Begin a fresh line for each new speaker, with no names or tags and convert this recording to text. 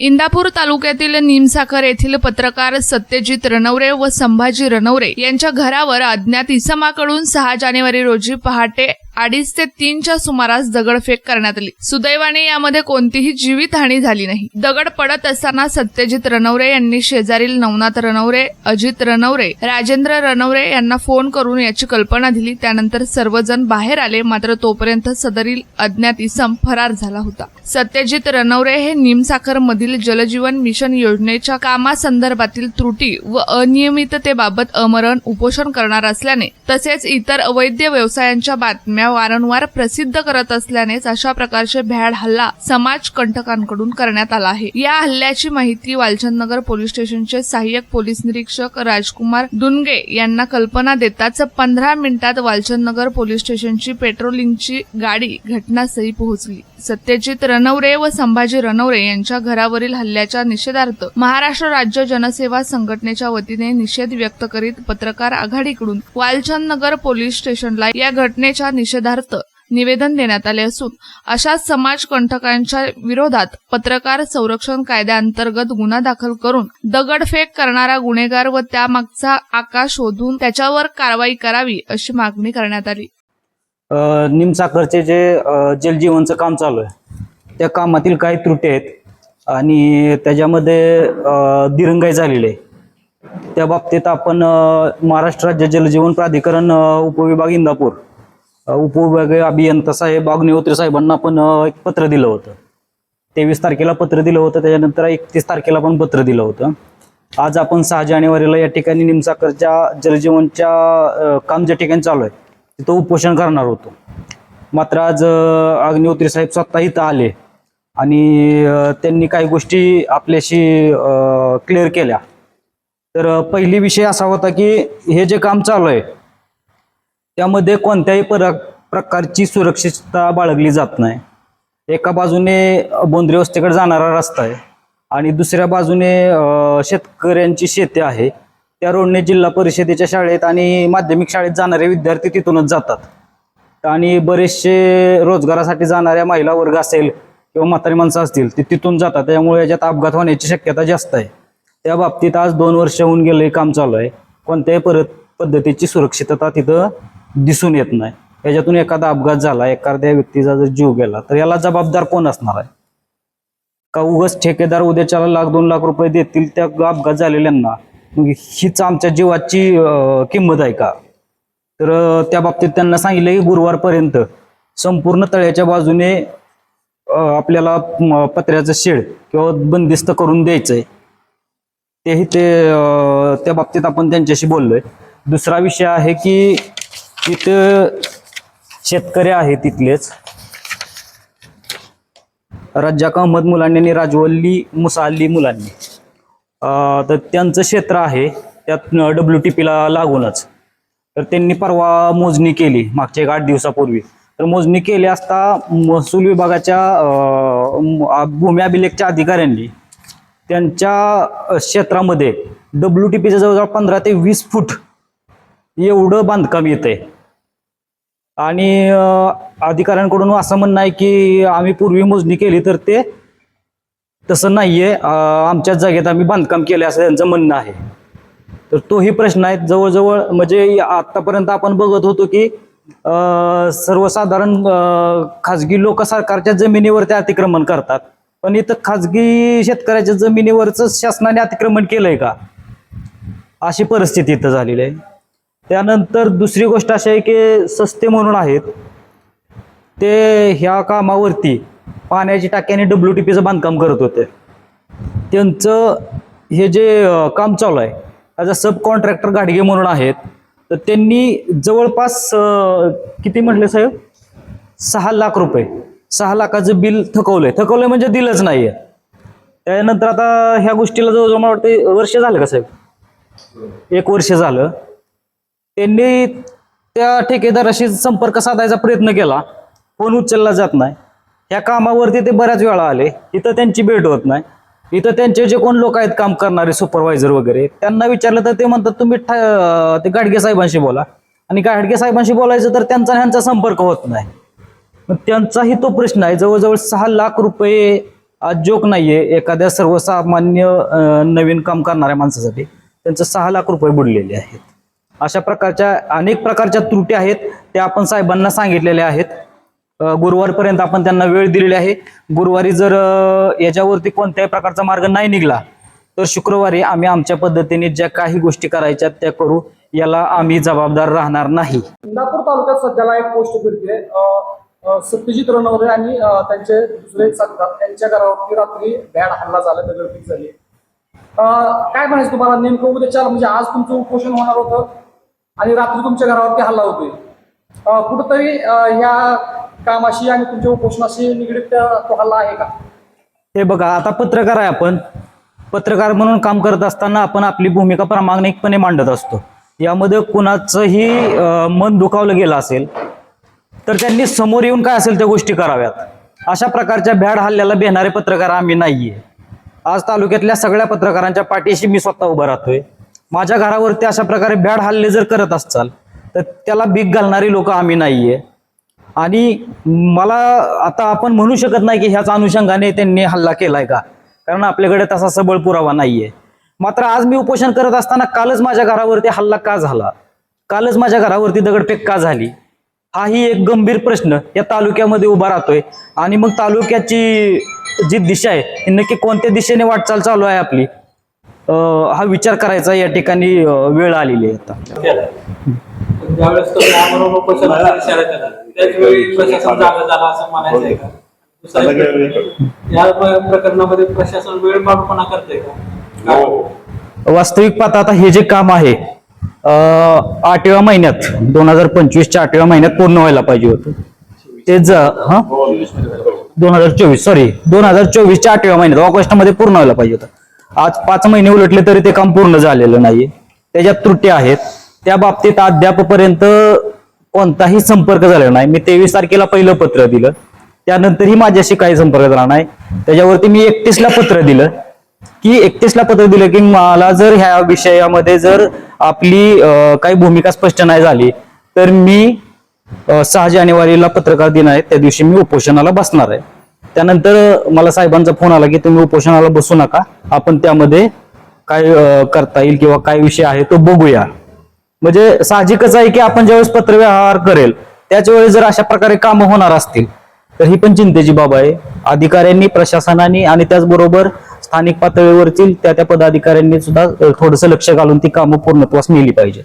इंदापूर तालुक्यातील निमसाखर येथील पत्रकार सत्यजित रणवरे व संभाजी रणवरे यांच्या घरावर अज्ञात इसमाकडून सहा जानेवारी रोजी पहाटे अडीच ते तीनच्या सुमारास दगडफेक करण्यात आली. सुदैवाने यामध्ये कोणतीही जीवितहानी झाली नाही. दगड पडत असताना सत्यजित रणवरे यांनी शेजारील नवनाथ रणवरे अजित रणवरे राजेंद्र रणवरे यांना फोन करून याची कल्पना दिली. त्यानंतर सर्वजण बाहेर आले. मात्र तोपर्यंत सदरील अज्ञात इसम फरार झाला होता. सत्यजित रणवरे हे निमसाखर मधील जलजीवन मिशन योजनेच्या कामासंदर्भातील त्रुटी व अनियमिततेबाबत अमरण उपोषण करणार असल्याने तसेच इतर अवैध व्यवसायांच्या बातम्या वारंवार प्रसिद्ध करत असल्यानेच अशा प्रकारचे भ्याड हल्ला समाज कंटकांकडून करण्यात आला आहे. या हल्ल्याची माहिती वालचंदनगर पोलीस स्टेशनचे सहाय्यक पोलीस निरीक्षक राजकुमार दुनगे यांना कल्पना देताच पंधरा मिनिटात वालचंदनगर पोलीस स्टेशनची पेट्रोलिंगची गाडी घटनास्थळी पोहोचली. सत्यजित रनवरे व संभाजी रनवरे यांच्या घरावर घरावरील हल्ल्याच्या निषेधार्थ महाराष्ट्र राज्य जनसेवा संघटनेच्या वतीने निषेध व्यक्त करीत पत्रकार आघाडीकडून वालचंद नगर पोलीस स्टेशनला या घटनेच्या निषेधार्थ निवेदन देण्यात आले असून अशा समाज कंठकांच्या विरोधात पत्रकार संरक्षण कायद्याअंतर्गत गुन्हा दाखल करून दगडफेक करणारा गुन्हेगार व त्यामागचा आकाश शोधून त्याच्यावर कारवाई करावी अशी मागणी करण्यात आली.
निमसाखरचे जे जलजीवनचं काम चालू आहे त्या कामातील काही त्रुटी आहेत. आणि त्याच्यामध्ये दिरंगाई झालेली आहे. त्या बाबतीत आपण महाराष्ट्र राज्य जलजीवन प्राधिकरण उपविभाग इंदापूर उपविभाग उपविभागीय अभियंता साहेब अग्निहोत्री साहेबांना आपण एक पत्र दिलं होतं. तेवीस तारखेला पत्र दिलं होतं त्याच्यानंतर एकतीस तारखेला पण पत्र दिलं होतं. आज आपण सहा जानेवारीला या ठिकाणी निमसाखरच्या जलजीवनच्या काम ज्या ठिकाणी चालू आहे तिथं उपोषण करणार होतो. मात्र आज अग्निहोत्री साहेब स्वतः इथं आले. आणि त्यांनी काही गोष्टी आपल्याशी क्लिअर केल्या. तर पहिली विषय असा होता की हे जे काम चालू आहे त्यामध्ये कोणत्याही पर प्रकारची सुरक्षितता बाळगली जात नाही. एका बाजूने बोंद्रे वस्तीकडे जाणारा रस्ता आहे आणि दुसऱ्या बाजूने शेतकऱ्यांची शेती आहे. त्या रोडने जिल्हा परिषदेच्या शाळेत आणि माध्यमिक शाळेत जाणारे विद्यार्थी तिथूनच जातात. आणि बरेचसे रोजगारासाठी जाणाऱ्या महिला वर्ग असेल किंवा म्हातारी माणसं असतील ते तिथून जातात. त्यामुळे याच्यात अपघात होण्याची शक्यता जास्त आहे. त्या बाबतीत आज दोन वर्ष होऊन गेले काम चालू आहे. कोणत्याही परत पद्धतीची सुरक्षितता तिथं दिसून येत नाही. याच्यातून एखादा अपघात झाला एखाद्या व्यक्तीचा जर जीव गेला तर याला जबाबदार कोण असणार आहे? का उगस ठेकेदार उद्याच्याला लाख दोन लाख रुपये देतील त्या अपघात झालेल्यांना? मग हीच आमच्या जीवाची किंमत आहे का? तर त्या बाबतीत त्यांना सांगितलं की गुरुवारपर्यंत संपूर्ण तळ्याच्या बाजूने आपल्याला पत्र्याचं शेड किंवा बंदिस्त करून द्यायचंय. तेही ते त्या बाबतीत आपण त्यांच्याशी बोललोय. दुसरा विषय आहे की तिथं शेतकरी आहे तिथलेच रज्जाक अहमद मुलांनी आणि राजवल्ली मुसाल्ली मुलांनी. तर त्यांचं क्षेत्र आहे त्यात डब्ल्यू टी पीला लागूनच. तर त्यांनी परवा मोजणी केली मागच्या एक आठ दिवसापूर्वी. तर मोजणी केली असता महसूल विभागाच्या भूमी अभिलेखच्या अधिकाऱ्यांनी त्यांच्या क्षेत्रामध्ये डब्ल्यू टी पीचं जवळजवळ पंधरा ते वीस फूट एवढं बांधकाम येतंय. आणि अधिकाऱ्यांकडून असं म्हणणं आहे की आम्ही पूर्वी मोजणी केली तर ते तसं नाही आहे आमच्याच जागेत आम्ही बांधकाम केले असं त्यांचं म्हणणं आहे. तर तोही प्रश्न आहे. जवळजवळ म्हणजे आत्तापर्यंत आपण बघत होतो की सर्वसाधारण खाजगी लोक सरकारच्या जमिनीवरती अतिक्रमण करतात. पण इथं खाजगी शेतकऱ्याच्या जमिनीवरच शासनाने अतिक्रमण केलंय का? अशी परिस्थिती इथं झालेली आहे. त्यानंतर दुसरी गोष्ट अशी आहे की सस्ते म्हणून आहेत. ते ह्या कामावरती पाण्याची टाक्याने डब्ल्यू टी पीचं बांधकाम करत होते. त्यांचं हे जे काम चालू आहे त्याचा सब कॉन्ट्रॅक्टर गाडगे म्हणून आहेत. तर त्यांनी जवळपास किती म्हटले साहेब? सहा लाख रुपये. सहा लाखाचं बिल थकवलंय. थकवलंय म्हणजे दिलंच नाहीये. त्यानंतर आता ह्या गोष्टीला जवळजवळ मला वाटतं वर्ष झालं का साहेब? एक वर्ष झालं. त्यांनी त्या ठेकेदाराशी संपर्क साधायचा प्रयत्न केला. फोन उचलला जात नाही. ह्या कामावरती ते बऱ्याच वेळा आले. इथं त्यांची भेट होत नाही. इथं त्यांचे जे कोण लोक आहेत काम करणारे सुपरवायझर वगैरे त्यांना विचारलं तर ते म्हणतात तुम्ही ते गाडगे साहेबांशी बोला. आणि गाडगे साहेबांशी बोलायचं तर त्यांचा ह्यांचा संपर्क होत नाही. मग त्यांचाही तो प्रश्न आहे जवळजवळ सहा लाख रुपये आज जोक नाहीये एखाद्या सर्वसामान्य नवीन काम करणाऱ्या माणसासाठी त्यांचं सहा लाख रुपये बुडलेले आहेत. अशा प्रकारच्या अनेक प्रकारच्या त्रुटी आहेत त्या आपण साहेबांना सांगितलेल्या आहेत. गुरुवारपर्यंत आपण त्यांना वेळ दिलेली आहे. गुरुवारी जर याच्यावरती कोणत्याही प्रकारचा मार्ग नाही निघला तर शुक्रवारी आम्ही आमच्या पद्धतीने ज्या काही गोष्टी करायच्या त्या करू याला आम्ही जबाबदार राहणार नाही.
इंदापूर तालुक्यात सध्याला एक पोस्ट फिरते सत्यजित रणवरे आणि त्यांचे दुसरे साथीदार त्यांच्या घरावरती रात्री बॅड हल्ला झाला दगडफेक झाली. काय म्हणायचं तुम्हाला? नेमकं उद्याच्या म्हणजे आज तुमचं उपोषण होणार होतं आणि रात्री तुमच्या घरावरती हल्ला होतोय. कुठंतरी या कामाशी आणि तुमच्या उपोषणाशी निगडीत तो हल्ला आहे का?
हे बघा आता पत्रकार आहे आपण. पत्रकार म्हणून काम करत असताना आपण आपली भूमिका प्रामाणिकपणे मांडत असतो. यामध्ये कुणाचंही अं, मन दुखावलं गेलं असेल तर त्यांनी समोर येऊन काय असेल त्या गोष्टी कराव्यात. अशा प्रकारच्या भ्याड हल्ल्याला भेटणारे पत्रकार आम्ही नाहीये. आज तालुक्यातल्या सगळ्या पत्रकारांच्या पाठीशी मी स्वतः उभा राहतोय. माझ्या घरावरती अशा प्रकारे भ्याड हल्ले जर करत असाल तर त्याला बीक घालणारी लोक आम्ही नाहीये. आणि मला आता आपण म्हणू शकत नाही की ह्याच अनुषंगाने त्यांनी हल्ला केलाय का? कारण आपल्याकडे तसा सबळ पुरावा नाहीये. मात्र आज मी उपोषण करत असताना कालच माझ्या घरावरती हल्ला का झाला? कालच माझ्या घरावरती दगडफेक का झाली? हाही एक गंभीर प्रश्न या तालुक्यामध्ये उभा राहतोय. आणि मग तालुक्याची जी दिशा आहे ती नक्की कोणत्या दिशेने वाटचाल चालू आहे आपली? हा विचार करायचा या ठिकाणी वेळ आलेली आहे आता.
ज्यावेळेस तुम्ही आम्हाला उपोषणाचा इशारा केला त्याचवेळी प्रशासन जागा झाला असं म्हणायचं आहे का? दुसरं एक, या प- प्रकरणामध्ये प्रशासन वेळ मागपणा करते का
वास्तविक पाहता आता हे जे काम आहे अं, आठव्या महिन्यात दोन हजार पंचवीसच्या आठव्या महिन्यात पूर्ण व्हायला पाहिजे होतं. ते ज हा? दोन हजार चोवीस सॉरी दोन हजार चोवीसच्या आठव्या महिन्यात ऑगस्टमध्ये पूर्ण व्हायला पाहिजे होतं. आज पाच महिने उलटले तरी ते काम पूर्ण झालेलं नाहीये. त्याच्यात त्रुटी आहेत. त्या बाबतीत अद्यापपर्यंत कोणताही संपर्क झाला नाही. मी तेवीस तारखेला पहिलं पत्र दिलं. त्यानंतरही माझ्याशी काही संपर्क झाला नाही. त्याच्यावरती मी एकतीसला पत्र दिलं. की एकतीसला पत्र दिलं की मला जर ह्या विषयामध्ये जर आपली काही भूमिका स्पष्ट नाही झाली तर मी सहा जानेवारीला पत्रकार दिन आहे. त्या दिवशी मी उपोषणाला बसणार आहे. त्यानंतर मला साहेबांचा फोन आला की तुम्ही उपोषणाला बसू नका. आपण त्यामध्ये काय करता येईल किंवा काय विषय आहे तो बघूया. म्हणजे साहजिकच आहे की आपण ज्यावेळेस पत्रव्यवहार करेल त्याच वेळेस जर अशा प्रकारे कामं होणार असतील तर ही पण चिंतेची बाब आहे. अधिकाऱ्यांनी प्रशासनाने आणि त्याचबरोबर स्थानिक पातळीवरतील त्या त्या पदाधिकाऱ्यांनी सुद्धा थोडस लक्ष घालून ती कामं पूर्णत्वास नेली पाहिजेत.